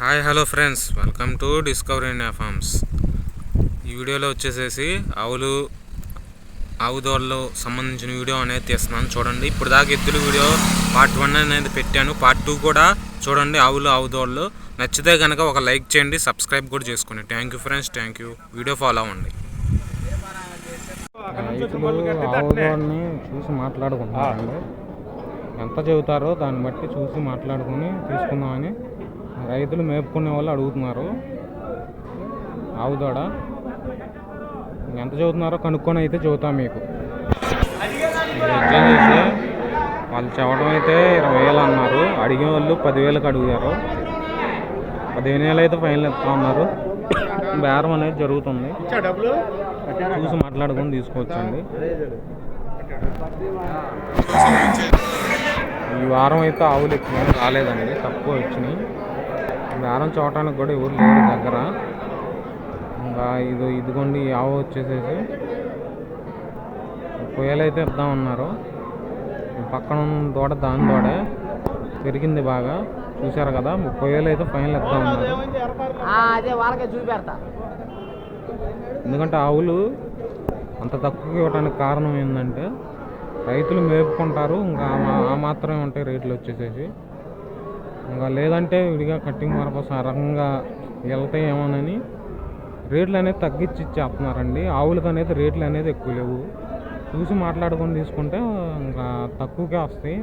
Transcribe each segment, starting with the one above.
Hi hello friends. Welcome to Discovery India Farms. ఈ వీడియోలో వచ్చేసేసి ఆవులు ఆవు దోళ్ళలో సంబంధించిన వీడియో అనేది తీస్తున్నాను. చూడండి ఇప్పుడు దాకా ఎద్దుల వీడియో పార్ట్ వన్ అనేది పెట్టాను. పార్ట్ టూ కూడా చూడండి ఆవులు ఆవు దోళ్ళు నచ్చితే కనుక ఒక లైక్ చేయండి సబ్స్క్రైబ్ కూడా చేసుకోండి. Thank you friends thank you video follow అవ్వండి. చూసి మాట్లాడుకుంటున్నాను ఎంత చెబుతారో దాన్ని బట్టి చూసి మాట్లాడుకుని తీసుకుందామని రైతులు మేపుకునే వాళ్ళు అడుగుతున్నారు. ఆవుదోడ? ఎంత చదువుతున్నారో కనుక్కొని అయితే చెబుతాం మీకు. ఇది వాళ్ళు చెప్పడం అయితే ఇరవై వేలు అన్నారు. అడిగే వాళ్ళు పదివేలకు అడుగుతారు పదిహేను వేలు అయితే ఫైనల్ ఇస్తా ఉన్నారు బేరం అనేది జరుగుతుంది. చూసి మాట్లాడుకొని తీసుకోవచ్చండి ఈ వారం అయితే ఆవులు ఎక్కువ రాలేదండి. తక్కువ వచ్చినాయి. బేరం చూడటానికి కూడా ఎవరు లేరు దగ్గర. ఇంకా ఇది ఇదిగోండి ఆవు వచ్చేసేసి పొయ్యలు అయితే ఇద్దామన్నారు ఈ పక్కన దూడ దాని దూడే పెరిగింది బాగా. చూశారు కదా ముప్పై వేలు అయితే ఫైనల్ వాళ్ళకే చూపెడతా. ఎందుకంటే ఆవులు అంత తక్కువ ఇవ్వడానికి కారణం ఏంటంటే రైతులు మేపుకుంటారు ఇంకా ఆ మాత్రమే ఉంటాయి రేట్లు వచ్చేసేసి. ఇంకా లేదంటే విడిగా కట్టింగ్ పర్పస్ ఆ రకంగా వెళ్తాయి ఏమోనని రేట్లు అనేది తగ్గించి ఇచ్చేస్తున్నారండి. ఆవులకు అనేది రేట్లు అనేది ఎక్కువ లేవు. చూసి మాట్లాడుకొని తీసుకుంటే ఇంకా తక్కువకే వస్తాయి.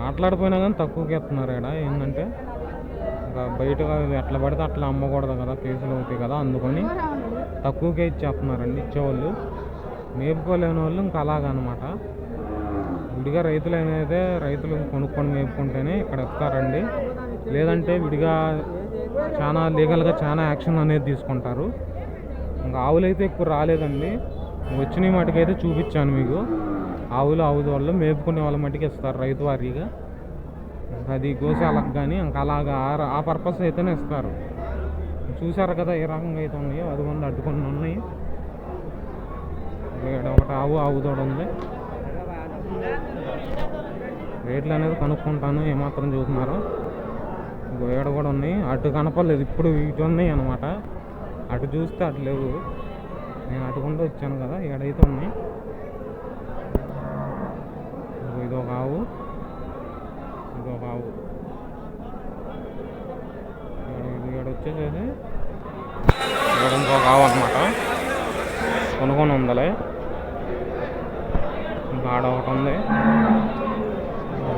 మాట్లాడిపోయినా కానీ తక్కువకే ఇస్తున్నారు ఇక్కడ ఏంటంటే ఇంకా బయట ఎట్లా పడితే అట్లా అమ్మకూడదు కదా కేసులు అవుతాయి కదా అందుకని తక్కువకే ఇచ్చేస్తున్నారండి ఇచ్చేవాళ్ళు. మేపుకోలేని వాళ్ళు ఇంకా అలాగనమాట. విడిగా రైతులు అనేది రైతులు కొనుక్కొని మేపుకుంటేనే ఇక్కడ ఇస్తారండి లేదంటే విడిగా చాలా లీగల్గా చాలా యాక్షన్ అనేది తీసుకుంటారు. ఇంకా ఆవులు అయితే ఎక్కువ రాలేదండి. వచ్చిన మటుకైతే చూపించాను మీకు. ఆవులు ఆవుల వాళ్ళు మేపుకునే వాళ్ళ మటుకు ఇస్తారు రైతు వారీగా. అది గోశాలకు కానీ ఇంకా అలాగా ఆ- పర్పస్ అయితేనే ఇస్తారు. చూసారు కదా ఏ రకంగా అయితే ఉన్నాయో అది మంది అడ్డుకొని ఉన్నాయి. ఒకటి ఆవు ఆవుతోడు ఉంది. రేట్లు అనేది కనుక్కుంటాను ఏమాత్రం చూస్తున్నారో. ఇంకో ఏడ కూడా ఉన్నాయి. అటు కనపడలేదు. ఇప్పుడు ఇటు ఉన్నాయి అనమాట అటు చూస్తే అటు లేవు. నేను అటుకుండా వచ్చాను కదా ఏడైతే ఉన్నాయి. ఇదిగో ఇది ఒక ఆవు. ఇది ఒక ఆవు. ఇక్కడ వచ్చేసేసి ఇక్కడ ఇంకొక ఆవు అనమాట కొనుక్కొని ఉందలే కాడ ఆడ ఒకటి ఉంది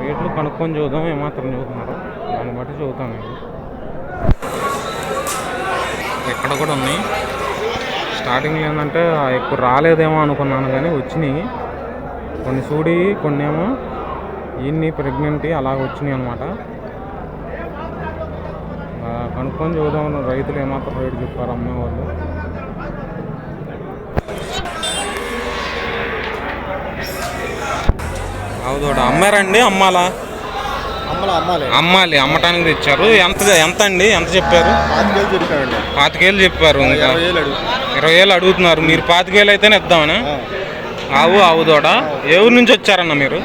రేట్లు కనుక్కొని చూద్దాం ఏమాత్రం చూస్తున్నారు. దాన్ని బట్టి చూద్దాం నేను ఇక్కడ కూడా ఉన్నాయి. స్టార్టింగ్లో ఏంటంటే ఎక్కువ రాలేదేమో అనుకున్నాను కానీ వచ్చినాయి. కొన్ని సూడి కొన్ని ఏమో ఇన్ని ప్రెగ్నెంట్ అలాగ వచ్చినాయి అనమాట కనుక్కొని చూద్దాం రైతులు ఏమాత్రం రేటు చెప్పారు అమ్మేవాళ్ళు అవుదోడ అమ్మారండి అమ్మాలా? అమ్మల అమ్మటానికి తెచ్చారు. ఎంత ఎంత అండి ఎంత చెప్పారు? పాతికేలు చెప్పారు ఇంకా. ఇరవై వేలు అడుగుతున్నారు. మీరు పాతికేలు అయితేనే ఇద్దామని? ఆవు ఆవు దూడ. ఏ ఊరు నుంచి వచ్చారన్న మీరు?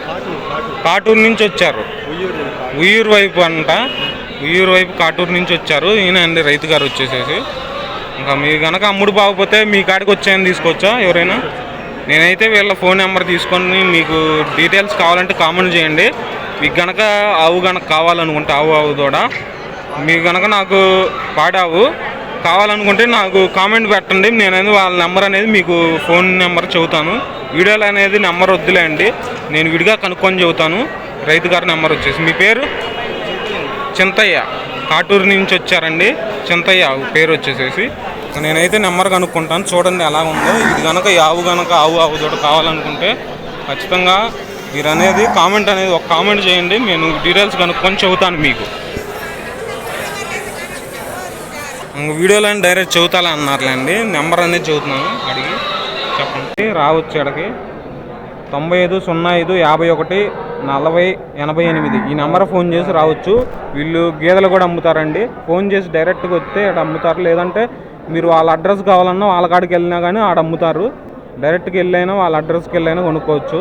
కాటూరు నుంచి వచ్చారు. ఉయ్యూరు ఉయ్యూరు వైపు అంట. ఉయ్యూరు వైపు కాటూరు నుంచి వచ్చారు. ఈయన అండి రైతు గారు వచ్చేసేసి. ఇంకా మీరు కనుక అమ్ముడు బాగపోతే మీ కాడికి వచ్చాయని తీసుకోవచ్చా ఎవరైనా? నేనైతే వీళ్ళ ఫోన్ నెంబర్ తీసుకొని మీకు డీటెయిల్స్ కావాలంటే కామెంట్ చేయండి. మీకు గనక ఆవు గనక కావాలనుకుంటే ఆవు ఆవు దూడ. మీకు గనక నాకు పాడావు కావాలనుకుంటే నాకు కామెంట్ పెట్టండి. నేనైతే వాళ్ళ నెంబర్ అనేది మీకు ఫోన్ నెంబర్ చెబుతాను. వీడియోలో అనేది నెంబర్ వద్దులేండి. నేను విడిగా కనుక్కొని చెబుతాను. రైతు గారి నెంబర్ వచ్చేసి మీ పేరు? చింతయ్య. కాటూరు నుంచి వచ్చారండి చింతయ్య ఆవు పేరు వచ్చేసేసి. నేనైతే నెంబర్ కనుక్కుంటాను. చూడండి ఎలా ఉందో. ఇది కనుక ఈ ఆవు కనుక ఆవు ఆవు తోట కావాలనుకుంటే ఖచ్చితంగా మీరు అనేది కామెంట్ అనేది ఒక కామెంట్ చేయండి. నేను డీటెయిల్స్ కనుక్కొని చెబుతాను మీకు. వీడియోలో డైరెక్ట్ చెబుతాలే అన్నారులేండి. నెంబర్ అనేది చెబుతున్నాను. అడిగి చెప్పండి. రావచ్చు ఇక్కడికి. తొంభై ఐదు సున్నా ఐదు యాభై ఒకటి నలభై ఎనభై ఎనిమిది. ఈ నెంబర్ ఫోన్ చేసి రావచ్చు. వీళ్ళు గేదెలు కూడా అమ్ముతారండి. ఫోన్ చేసి డైరెక్ట్గా వస్తే ఆడ అమ్ముతారు. లేదంటే మీరు వాళ్ళ అడ్రస్ కావాలన్నా వాళ్ళ కాడికి వెళ్ళినా కానీ ఆడ అమ్ముతారు. డైరెక్ట్కి వెళ్ళైనా వాళ్ళ అడ్రస్కి వెళ్ళైనా కొనుక్కోవచ్చు.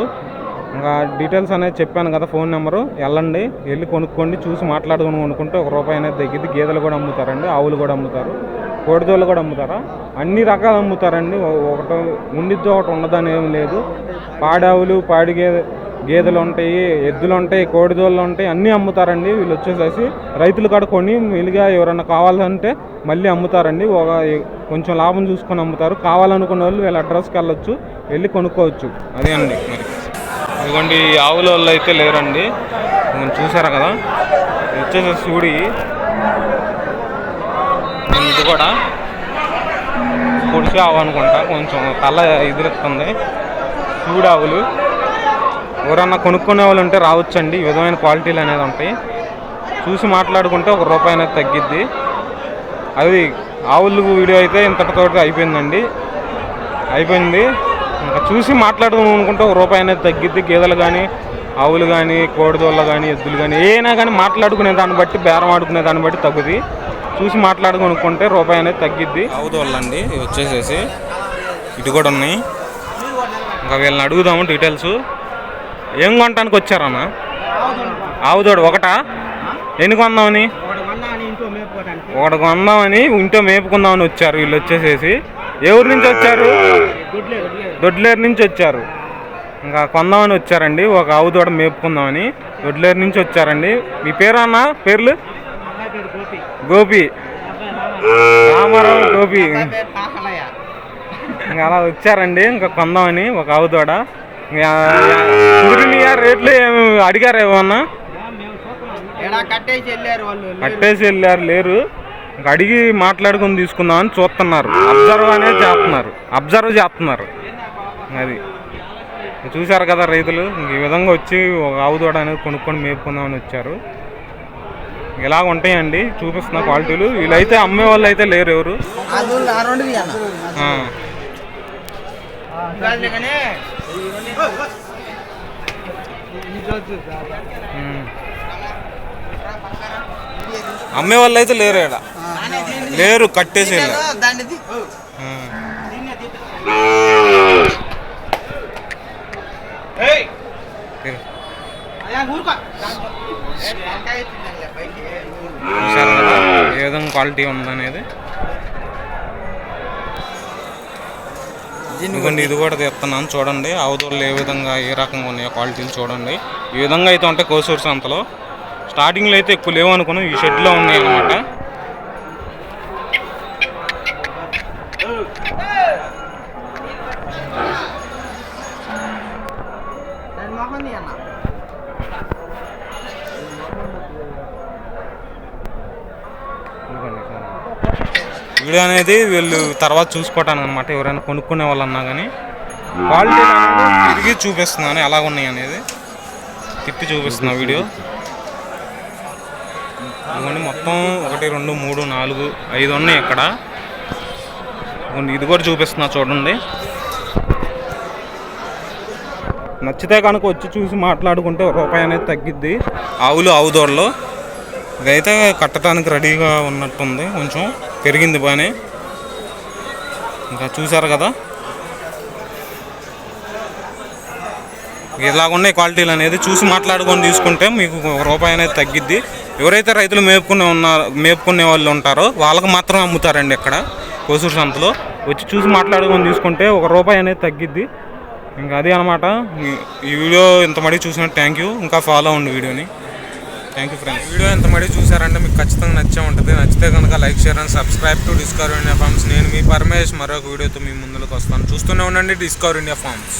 ఇంకా డీటెయిల్స్ అనేది చెప్పాను కదా ఫోన్ నెంబరు. వెళ్ళండి. వెళ్ళి కొనుక్కోండి. చూసి మాట్లాడుకుని కొనుక్కుంటే ఒక రూపాయి అనేది తగ్గిద్ది. గేదెలు కూడా అమ్ముతారండి. ఆవులు కూడా అమ్ముతారు. కోడిదోళ్ళు కూడా అమ్ముతారా? అన్ని రకాలు అమ్ముతారండి. ఒకటి ఉండిద్దో ఒకటి ఉండదని ఏం లేదు పాడావులు పాడి గేదె గేదెలు ఉంటాయి ఎద్దులు ఉంటాయి కోడిదోళ్ళు ఉంటాయి అన్నీ అమ్ముతారండి. వీళ్ళు వచ్చేసేసి రైతులు కాడ కొని మిలిగా ఎవరైనా కావాలంటే మళ్ళీ అమ్ముతారండి. ఒక కొంచెం లాభం చూసుకొని అమ్ముతారు. కావాలనుకున్న వాళ్ళు వీళ్ళ అడ్రస్కి వెళ్ళొచ్చు వెళ్ళి కొనుక్కోవచ్చు. అదే అండి మరి. ఇదిగోండి ఈ ఆవుల వాళ్ళు అయితే లేరండి. ఇదిగోండి చూసారా కదా? వచ్చేసి చూడి. ఇది కూడా పొడిచి ఆవు అనుకుంటా. కొంచెం తల ఎదురెత్తుంది చూడు ఆవులు. ఎవరన్నా కొనుక్కునే వాళ్ళు ఉంటే రావచ్చండి. ఈ విధమైన క్వాలిటీలు అనేది ఉంటాయి. చూసి మాట్లాడుకుంటే ఒక రూపాయి అనేది తగ్గిద్ది. అది ఆవులు వీడియో అయితే ఇంతటితో అయిపోయిందండి. అయిపోయింది. ఇంకా చూసి మాట్లాడుకుని అనుకుంటే ఒక రూపాయి అనేది తగ్గిద్ది. గేదెలు కానీ ఆవులు కానీ కోడిదోళ్ళు కానీ ఎద్దులు కానీ ఏమైనా కానీ మాట్లాడుకునే దాన్ని బట్టి బేరం ఆడుకునే దాన్ని బట్టి తగ్గుద్ది. చూసి మాట్లాడుకునుకుంటే రూపాయి అనేది తగ్గిద్ది. ఆవు దోళ్ళండి వచ్చేసేసి ఇటు కూడా ఉన్నాయి. ఇంకా వీళ్ళని అడుగుదాము డీటెయిల్స్. ఏం కొనటానికి వచ్చారన్న ఆవు దోడు ఒకటా? ఎన్ని కొందామని? ఒకటి కొందామని ఇంట్లో మేపుకుందామని వచ్చారు. వీళ్ళు వచ్చేసేసి. ఊరు నుంచి వచ్చారు? దొడ్లేరు నుంచి వచ్చారు. ఇంకా కొందామని వచ్చారండి. ఒక ఆవు దూడ మేపుకుందామని దొడ్లేరు నుంచి వచ్చారండి. మీ పేరు అన్న? పేర్లు? గోపి. రామారావు గోపి. ఇంకా అలా వచ్చారండి. ఇంకా కొందామని ఒక ఆవు దూడ ఇంకా కుదిరినాయా రేట్లు ఏమి అడిగారు ఏమన్నా కట్టేసి వెళ్ళారు వాళ్ళు కట్టేసి వెళ్ళారు లేరు ఇంక అడిగి మాట్లాడుకొని తీసుకుందామని చూస్తున్నారు అబ్జర్వ్ అనేది చేస్తున్నారు అబ్జర్వ్ చేస్తున్నారు అది చూశారు కదా రైతులు ఈ విధంగా వచ్చి ఒక ఆవు దూడ అనేది కొనుక్కొని మేపుకుందామని వచ్చారు ఇలాగ ఉంటాయండి చూపిస్తున్న క్వాలిటీలు వీళ్ళైతే అమ్మే వాళ్ళు అయితే లేరు ఎవరు. అమ్మే వాళ్ళు అయితే లేరు ఇక్కడ లేరు కట్టేసి వెళ్ళారు. ఆ. ఇరు. చూశారు కదా ఏ విధంగా క్వాలిటీ ఉందనేది ఇదిగోండి ఇది కూడా తెస్తున్నాను. చూడండి ఆవుదోళ్ళు ఏ విధంగా ఏ రకంగా ఉన్నాయో క్వాలిటీలు చూడండి. ఈ విధంగా అయితే ఉంటాయి కోసూరు సంతలో. స్టార్టింగ్లో అయితే ఎక్కువ లేవు అనుకున్నాం ఈ షెడ్లో ఉన్నాయి అనమాట వీడియో అనేది వీళ్ళు తర్వాత చూసుకోవటానికి అనమాట ఎవరైనా కొనుక్కునే వాళ్ళు అన్నా కానీ క్వాలిటీ తిరిగి చూపిస్తున్నాను ఎలా ఉన్నాయి అనేది. తిప్పి చూపిస్తున్నా వీడియో. ఇదిగోండి మొత్తం ఒకటి రెండు మూడు నాలుగు ఐదు ఉన్నాయి ఇక్కడ. ఇది కూడా చూపిస్తున్నా చూడండి. నచ్చితే కనుక వచ్చి చూసి మాట్లాడుకుంటే ఒక రూపాయి అనేది తగ్గిద్ది. ఆవులు ఆవు దూడలో ఇదైతే కట్టడానికి రెడీగా ఉన్నట్టుంది కొంచెం. పెరిగింది బాగానే. ఇంకా చూసారు కదా? ఇలాగున్నాయి క్వాలిటీలు అనేది. చూసి మాట్లాడుకొని తీసుకుంటే మీకు ఒక రూపాయి అనేది తగ్గిద్ది. ఎవరైతే రైతులు మేపుకునే ఉన్నారు మేపుకునే వాళ్ళు ఉంటారో వాళ్ళకి మాత్రం అమ్ముతారండి ఇక్కడ కోసూరు సంతలో. వచ్చి చూసి మాట్లాడుకొని తీసుకుంటే ఒక రూపాయి అనేది తగ్గిద్ది. ఇంకా అదే అనమాట ఈ వీడియో ఇంత మడి చూసినట్టు థ్యాంక్ యూ ఇంకా ఫాలో అవ్వండి వీడియోని. థ్యాంక్ యూ ఫ్రెండ్స్ వీడియో ఎంత మడి చూసారంటే మీకు ఖచ్చితంగా నచ్చే ఉంటుంది. నచ్చితే కనుక like share and subscribe to Discover India Farms నేను మీ పరమేష్ మరొక వీడియోతో మీ ముందుకు వస్తాను. చూస్తూనే ఉండండి డిస్కవర్ ఇండియా ఫార్మ్స్